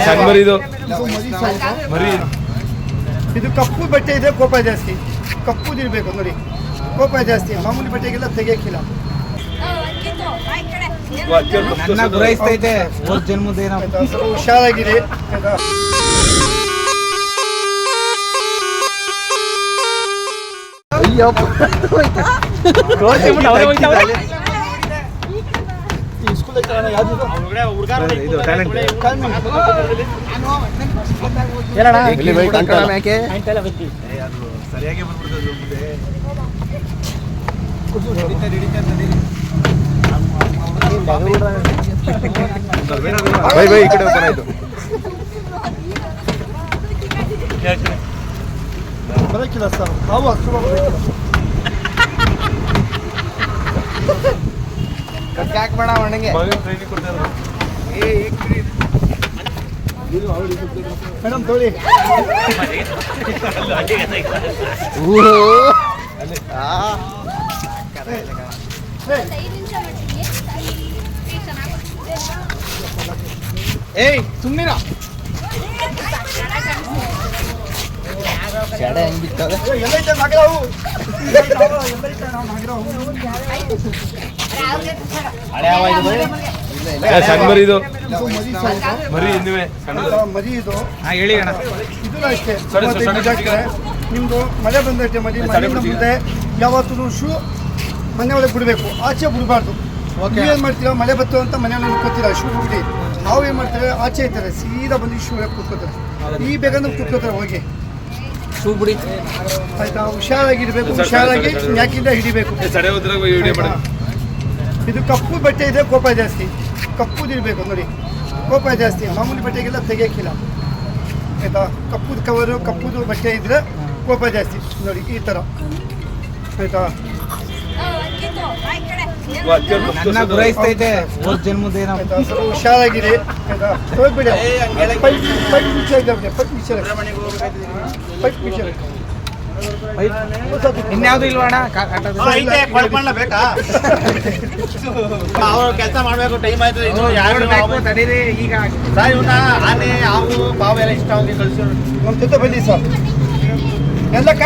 ಸಣ್ಣ ಮರಿ ಇದು ಮರಿ ಇದು ಕಪ್ಪು ಬಟ್ಟೆ ಇದೆ ಕೋಪ ಜಾಸ್ತಿ ಕಪ್ಪು ಇರಬೇಕು ನೋಡಿ ಕೋಪ ಜಾಸ್ತಿ ಮಾಮೂಲಿ ಬಟ್ಟೆಗೆಲ್ಲ ತೆಗಿಯಕ್ಕಿಲ್ಲ ಜನ್ಮದಿನ ಹುಷಾರಾಗಿದೆ ಅಯ್ಯಪ್ಪ ಸರಿಯಾಗಿ ಬೈ ಬೈ ಈ ಕಡೆ ಓಪನ್ ಆಯ್ತು. ಬರೋಕ್ಕಿಲ್ಲ ಸರ್. ನಾವು ಹತ್ತು ಬರೋಕ್ಕಿಲ್ಲ ಹಾಕ್ಬೇಡ ಅವನಿಗೆ. ಮೇಡಮ್ ತೊಳಿ ಏಯ್ ಸುಮ್ಮನಿರ ಸಣ್ಣ ಮರಿ ಇದು. ಇದು ಮರಿ ಸಣ್ಣದು ಆಯ್ತಾ, ಇದು. ಹಾ ಹೇಳಿ ಅಣ್ಣ. ಇದು ಅಷ್ಟೇ. ಸರಿ, ಸರಿ, ನಿಮ್ದು ಮಳೆ ಬಂದೈತೆ ಮನೆ ಬಿಡ್ತೀವಿ. ಮುಂದೆ ಯಾವತ್ತೂ ಶೂ ಮನೆ ಒಳಗೆ ಬಿಡಬೇಕು. ಆಚೆ ಬಿಡಬಾರ್ದು. ಏನ್ ಮಾಡ್ತೀರಾ? ಮಳೆ ಬತ್ತು ಅಂತ ಮನೆ ಒಳಗೆ ಕೂತ್ಕೋತೀರಾ ಶೂ ಬಿಡಿ. ನಾವು ಏನು ಮಾಡ್ತೇವೆ ಆಚೆ ಇರ್ತಾರೆ. ಸೀದಾ ಬಂದು ಶೂ ಒಳಗೆ ಕೂತ್ಕೋತಾರೆ. ಈ ಬೇಗಂದ್ರೆ ಕೂತ್ಕೋತಾರೆ ಹೋಗಿ. ಶೂ ಬಿಡಿ ಆಯ್ತಾ? ಹುಷಾರಾಗಿರ್ಬೇಕು ಹುಷಾರಾಗಿ ಯಾಕಿಂದ ಹಿಡಿಬೇಕು. ಇದು ಕಪ್ಪು ಬಟ್ಟೆ ಇದೆ ಕೋಪ ಜಾಸ್ತಿ. ಕಪ್ಪುದಿರ್ಬೇಕು ನೋಡಿ. ಕೋಪ ಜಾಸ್ತಿ. ಮಾಮೂಲಿ ಬಟ್ಟೆಗೆಲ್ಲ ತೆಗಿಯಕ್ಕಿಲ್ಲ. ಆಯ್ತಾ? ಕಪ್ಪುದ ಕವರು ಕಪ್ಪುದು ಬಟ್ಟೆ ಇದ್ರೆ ಕೋಪ ಜಾಸ್ತಿ. ನೋಡಿ ಈ ಥರ ಆಯ್ತಾ? ಹುಷಾರಾಗಿರಿ. ಇನ್ಯಾವ್ದು ಇಲ್ವಾ ಬೇಕಾ? ಅವ್ರು ಕೆಲಸ ಮಾಡ್ಬೇಕು ಟೈಮ್ ಆಯ್ತು ಇನ್ನು ಯಾರು ತಡೀರಿ ಈಗ. ಸರ್ ಇವನ್ನ ಆನೆ ಹಾವು ಪಾವು ಎಲ್ಲ ಇಷ್ಟ ಅವ್ರಿಗೆ ಕಳ್ಸಿದ್ರು ನಮ್ಮ ಜೊತೆ ಬನ್ನಿ ಸರ್. ಎಲ್ಲಕ್ಕ?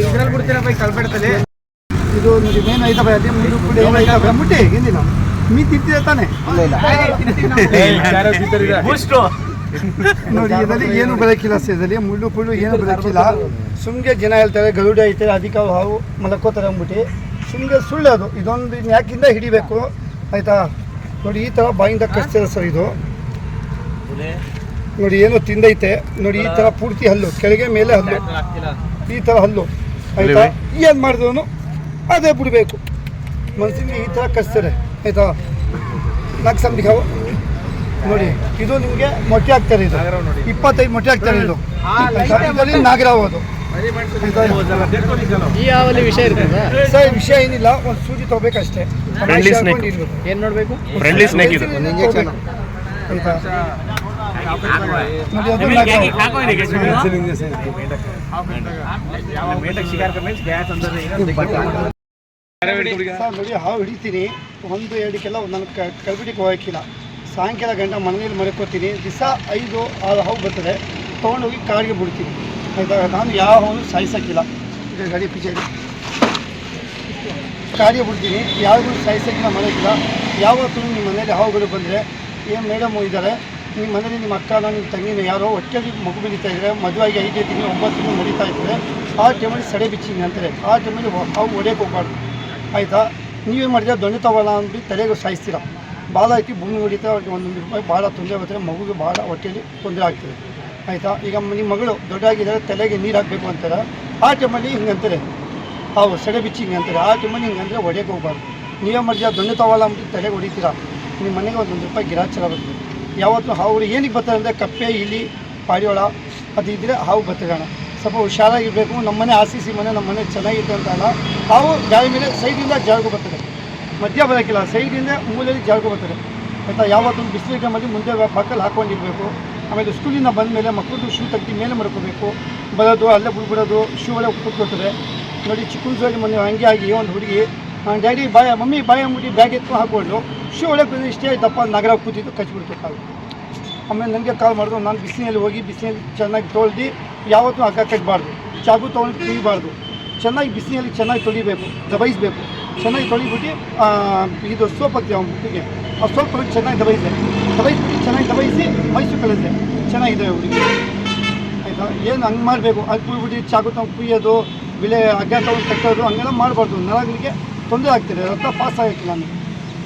ಇದ್ರಲ್ಲಿ ಬಿಡ್ತೀರಾ ಬೈ ಕಲ್ಬೆಡ್ತಲ್ಲಿ ಇದು ನೋಡಿ ಮೇನ್ ಬೈ ಅದೇ ಮುಳ್ಳು ಪುಡಿ ಐತ ಬೈ ಮುಟ್ಟಿ ಏನಿಲ್ಲ ಮೀ ತಿಂತಿದೆ ತಾನೆ? ನೋಡಿ ಇದರಲ್ಲಿ ಏನು ಬೆಳಕಿಲ್ಲ ಸರ್ ಇದರಲ್ಲಿ ಮುಳ್ಳು ಪುಳ್ಳು ಏನು ಬೆಳಕಿಲ್ಲ. ಸುಮ್ಗೆ ಜನ ಹೇಳ್ತಾರೆ ಗರುಡ ಐತೆ ಅದಕ್ಕೆ ಹಾವು ಮಲಕೋತಾರೆ ಅಂದ್ಬಿಟ್ಟು. ಸುಮ್ಗೆ ಸುಳ್ಳು ಅದು. ಇದೊಂದು ಯಾಕಿಂದ ಹಿಡಿಬೇಕು? ಆಯ್ತಾ? ನೋಡಿ ಈ ಥರ ಬಾಯಿಂದ ಕಷ್ಟ ಸರ್ ಇದು. ನೋಡಿ ಏನು ತಿಂದೈತೆ. ನೋಡಿ ಈ ಥರ ಪೂರ್ತಿ ಹಲ್ಲು. ಕೆಳಗೆ ಮೇಲೆ ಹಲ್ಲು. ಈ ಥರ ಹಲ್ಲು. ಆಯ್ತಾ? ಏನು ಮಾಡಿದವನು? ಅದೇ ಬಿಡಬೇಕು. ಮನುಷ್ಯನಿಗೆ ಈ ಥರ ಕಚ್ತಾರೆ ಆಯ್ತಾ? ನಾಲ್ಕು ಸಂಬಿಗೆ ನೋಡಿ ಇದು ನಿಮಗೆ ಮೊಟ್ಟೆ ಹಾಕ್ತಾರೆ ಇದು. ಇಪ್ಪತ್ತೈದು ಮೊಟ್ಟೆ ಹಾಕ್ತಾರೆ ಇದು. ಆಯ್ತಾ? ಇದರಲ್ಲಿ ನಾಗರಾವ್ ಅದು. ಆಯ್ತಾ? ಸರ್ ವಿಷಯ ಏನಿಲ್ಲ ಒಂದು ಸೂಜಿ ತಗೋಬೇಕಷ್ಟೇ. ಏನ್ ನೋಡ್ಬೇಕು? ಫ್ರೆಂಡ್ಲಿ ಸ್ನೇಕ್ ಇದು. ಇಂಜೆಕ್ಷನ್ ಆಯ್ತಾ? ಹಾವು ಹಿಡಿತೀನಿ. ಒಂದು ಎರಡಕ್ಕೆಲ್ಲ ನಾನು ಕಲ್ಬಿಟ್ಟಿಗೆ ಹೋಗಕ್ಕಿಲ್ಲ ಸಾಯಂಕಾಲ ಗಂಟ ಮನೆಯಲ್ಲಿ ಮಲ್ಕೋತೀನಿ. ದಿವಸ ಐದು ಆರು ಹಾವು ಬರ್ತದೆ. ತೊಗೊಂಡೋಗಿ ಕಾಡಿಗೆ ಬಿಡ್ತೀನಿ. ಆಯ್ತಾ? ನಾನು ಯಾವ ಹಾವು ಸಾಯಿಸೋಕ್ಕಿಲ್ಲ. ಗಡಿ ಗಾಡಿ ಪಿಚೇರಿ ಕಾಡಿಗೆ ಬಿಡ್ತೀನಿ. ಯಾರಿಗೂ ಸಾಯಿಸೋಕ್ಕಿಲ್ಲ ಮಾಡೋಕ್ಕಿಲ್ಲ ಯಾವತ್ತೂ ನಿಮ್ಮ ಮನೇಲಿ ಹಾವುಗಳು ಬಂದರೆ ಏನು ಮೇಡಮ್ ಇದ್ದಾರೆ ನಿಮ್ಮ ಮನೇಲಿ ನಿಮ್ಮ ಅಕ್ಕನ ನಿಮ್ಮ ತಂಗಿನ ಯಾರೋ ಹೊಟ್ಟೆಲಿ ಮಗು ಬೆಳೀತಾ ಇದ್ದಾರೆ ಮದುವೆಗೆ ಐದೇ ತಿಂಗಳು, ಒಂಬತ್ತು ತಿಂಗಳು ನಡೀತಾ ಇದ್ದಾರೆ ಆ ಟೈಮಲ್ಲಿ ಸಡೆ ಬಿಚ್ಚಿಂಗ್ ಅಂತಾರೆ ಆ ಟೈಮಲ್ಲಿ ಅವು ಹೊಡೆಯೋಕೆ ಹೋಗ್ಬಾರ್ದು. ಆಯಿತಾ? ನೀವೇನು ಮಾಡಿದ್ರೆ ದೊಣ್ಣೆ ತಗೊಳ್ಳ ಅಂದ್ಬಿಟ್ಟು ತಲೆಗೆ ಸಾಯಿಸ್ತೀರ. ಬಾಲ ಐತಿ ಭೂಮಿ ಹೊಡಿತಾ ಒಂದೊಂದು ರೂಪಾಯಿ ಭಾಳ ತೊಂದರೆ ಬರ್ತಾರೆ ಮಗುಗೆ ಭಾಳ ಹೊಟ್ಟೆಯಲ್ಲಿ ತೊಂದರೆ ಆಗ್ತದೆ. ಆಯಿತಾ? ಈಗ ನಿಮ್ಮ ಮಗಳು ದೊಡ್ಡಾಗಿದ್ದಾರೆ, ತಲೆಗೆ ನೀರು ಹಾಕಬೇಕು ಅಂತಾರೆ, ಆ ಟೈಮಲ್ಲಿ ಹಿಂಗೆ ಅಂತಾರೆ. ಅವು ಸಡೆ ಬಿಚ್ಚಿ ಹಿಂಗೆ ಅಂತಾರೆ, ಆ ಟೈಮಲ್ಲಿ ಹಿಂಗೆ ಅಂದರೆ ಹೊಡೆಯೋಕೆ ಹೋಗ್ಬಾರ್ದು. ನೀವೇ ಮಾಡಿದ್ರೆ ದೊಣ್ಣೆ ತಗೊಳ್ಳ ಅಂದ್ಬಿಟ್ಟು ತಲೆಗೆ ಹೊಡಿತೀರಾ. ನಿಮ್ಮ ಮನೆಗೆ ಒಂದೊಂದು ರೂಪಾಯಿ ಗಿರಾಚರ ಬರ್ತದೆ. ಯಾವತ್ತೂ ಹಾವು ಏನಕ್ಕೆ ಬರ್ತಾರೆ ಅಂದರೆ ಕಪ್ಪೆ, ಇಲಿ ಪಾಡಿಯೋಳ ಅದು ಇದ್ದರೆ ಹಾವು ಬತ್ತಗಣ ಸ್ವಲ್ಪ ಹುಷಾರಾಗಿರಬೇಕು, ನಮ್ಮನೆ ಆರ್ ಸಿ ಸಿ ಮನೆ ನಮ್ಮ ಮನೆ ಚೆನ್ನಾಗಿತ್ತು ಅಂತ ಅಲ್ಲ ಹಾವು ಗಾಳಿ ಮೇಲೆ ಸೈಡಿಂದ ಜಾರ್ಕೊ ಬರ್ತದೆ. ಮಧ್ಯ ಬರೋಕ್ಕಿಲ್ಲ ಸೈಡಿಂದ ಮೂಲೆಯಲ್ಲಿ ಜಾರ್ಕೊ ಬರ್ತದೆ. ಆಯಿತಾ? ಯಾವತ್ತೊಂದು ಬಿಸಿಲು ಟೈಮಲ್ಲಿ ಮುಂದೆ ಪಕ್ಕಲ್ಲಿ ಹಾಕ್ಕೊಂಡಿರಬೇಕು ಆಮೇಲೆ ಸ್ಕೂಲಿಂದ ಬಂದ ಮೇಲೆ ಮಕ್ಕಳದ್ದು ಶೂ ತೆಗ್ದು ಮೇಲೆ ಮಾಡ್ಕೋಬೇಕು ಬರೋದು, ಅಲ್ಲೇ ಬಿಡ್ಬಿಡೋದು, ಶೂ ಒಳಗೆ ಕೂತ್ಕೊಳ್ತದೆ. ನೋಡಿ ಚಿಕ್ಕ ಮನೆ ಮೊನ್ನೆ ಹಂಗೆ ಆಗಿ ಒಂದು ಹುಡುಗಿ ಡ್ಯಾಡಿ ಬಾಯ, ಮಮ್ಮಿ ಬಾಯ ಅಂದ್ಬಿಟ್ಟು ಬ್ಯಾಗ್ ಎತ್ಕೊಂಡು ಹಾಕ್ಕೊಂಡು. ಶೂ ಒಳಗೆ ಬಂದು ಇಷ್ಟೇ ದಪ್ಪ ನಗರ ಕೂತಿದ್ದು ಕಚ್ಬಿಡ್ತು ಕಾಲು. ಆಮೇಲೆ ನನಗೆ ಕಾಲ್ ಮಾಡಿದ್ರು, ನಾನು ಬಿಸಿನಲ್ಲಿ ಹೋಗಿ ಬಿಸಿನಲ್ಲಿ ಚೆನ್ನಾಗಿ ತೊಳ್ದು ಯಾವತ್ತೂ ಹಗ್ಗ ಕಟ್ಟಬಾರ್ದು ಚಾಕು ತೊಗೊಂಡು ಕುಯ್ಯಬಾರ್ದು ಚೆನ್ನಾಗಿ ಬಿಸಿನಲ್ಲಿ ಚೆನ್ನಾಗಿ ತೊಳಿಬೇಕು ದಬಾಯಿಸಬೇಕು ಚೆನ್ನಾಗಿ ತೊಳಿಬಿಟ್ಟು ಇದು ಸೋಪ್ ಹಾಕ್ತೀವಿ ಅವ್ನ ಮುಟ್ಟಿಗೆ. ಆ ಸೋಪ್ ಹಾಕಿ ಚೆನ್ನಾಗಿ ದಬಾಯಿಸಿದೆ ದಬಾಯಿಸ್ಬಿಟ್ಟು ಚೆನ್ನಾಗಿ ದಬಾಯಿಸಿ ಮೈಸೂರು ಕಳಿಸಿದೆ ಚೆನ್ನಾಗಿದೆ ಹುಡುಗಿ. ಆಯಿತಾ? ಏನು ಹಂಗೆ ಮಾಡಬೇಕು? ಅದು ಕುಯ್ಬಿಟ್ಟು ಚಾಕು ತೊಗೊಂಡು ಕುಯ್ಯೋದು ಬೆಲೆ ಹಗ್ಗ ತೊಗೊಂಡು ಕಟ್ಟೋದು, ಹಂಗೆಲ್ಲ ಮಾಡಬಾರ್ದು. ನರಗಳಿಗೆ ತೊಂದರೆ ಆಗ್ತಿದೆ, ರಕ್ತ ಪಾಸ್ ಆಗಕ್ಕೆ ನಾನು